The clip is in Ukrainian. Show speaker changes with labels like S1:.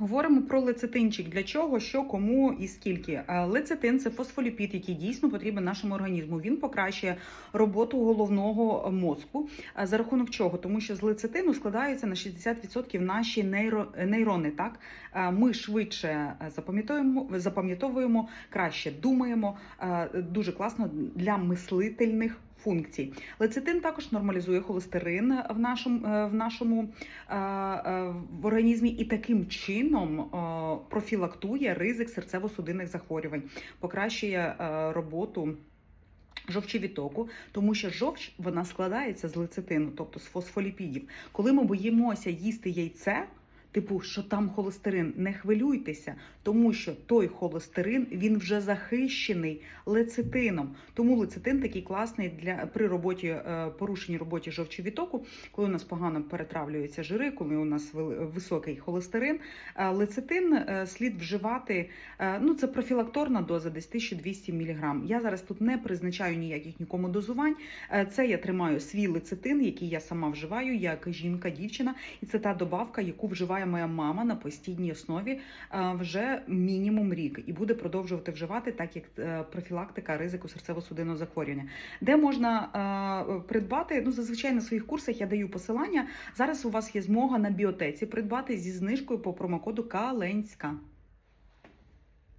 S1: Говоримо про лецитинчик. Для чого, що, кому і скільки. Е, Лецитин це фосфоліпід, який дійсно потрібен нашому організму. Він покращує роботу головного мозку. Е, За рахунок чого? Тому що з лецитину складаються на 60% наші нейро, нейрони. Так Е, ми швидше запам'ятовуємо, запам'ятовуємо, краще думаємо. Дуже класно для мислительних. Функцій лецитин також нормалізує холестерин в нашому е, в нашому е, е, в організмі і таким чином профілактує ризик серцево-судинних захворювань, покращує роботу. Жовчовітоку, тому що жовч вона складається з лецитину, тобто з фосфоліпідів. Коли ми боїмося їсти яйце, типу, що там холестерин, не хвилюйтеся, тому що той холестерин він вже захищений лецитином. Тому лецитин такий класний для при роботі е, порушенні роботі жовчовітоку, коли у нас погано перетравлюються жири, коли у нас високий холестерин. Е, Лецитин е, слід вживати. Ну, це профілакторна доза, десь 1200 мг. Я зараз тут не призначаю ніяких нікому дозувань. Це я тримаю свій лецитин, який я сама вживаю, як жінка, дівчина, і це та добавка, яку вживає моя мама на постійній основі е, вже мінімум рік, і буде продовжувати вживати, так як е, профілактика ризику серцево-судинного захворювання. Де можна е, придбати? Ну, зазвичай на своїх курсах я даю посилання. Зараз у вас є змога на біотеці придбати зі знижкою по промокоду Каленська.